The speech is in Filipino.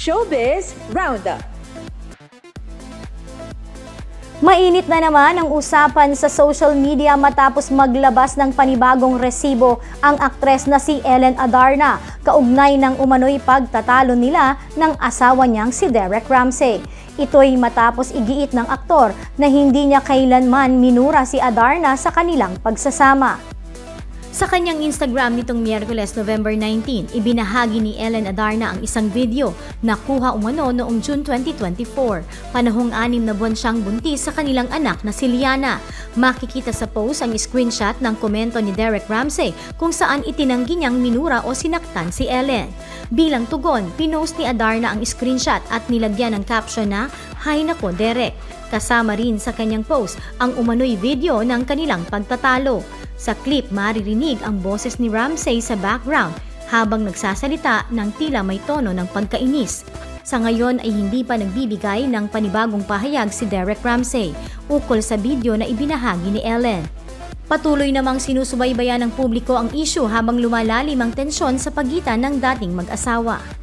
Showbiz Roundup. Mainit na naman ang usapan sa social media matapos maglabas ng panibagong resibo ang aktres na si Ellen Adarna, kaugnay ng umano'y pagtatalo nila ng asawa niyang si Derek Ramsey. Ito'y matapos igiit ng aktor na hindi niya kailanman minura si Adarna sa kanilang pagsasama. Sa kanyang Instagram nitong Miyerkules, November 19, ibinahagi ni Ellen Adarna ang isang video na kuha umano noong June 2024. Panahong anim na buwan siyang buntis sa kanilang anak na si Liana. Makikita sa post ang screenshot ng komento ni Derek Ramsey kung saan itinanggi niyang minura o sinaktan si Ellen. Bilang tugon, pinost ni Adarna ang screenshot at nilagyan ng caption na, Hay nako Derek. Kasama rin sa kanyang post ang umano'y video ng kanilang pagtatalo. Sa clip, maririnig ang boses ni Ramsey sa background habang nagsasalita ng tila may tono ng pagkainis. Sa ngayon ay hindi pa nagbibigay ng panibagong pahayag si Derek Ramsey ukol sa video na ibinahagi ni Ellen. Patuloy namang sinusubaybayan ng publiko ang issue habang lumalalim ang tensyon sa pagitan ng dating mag-asawa.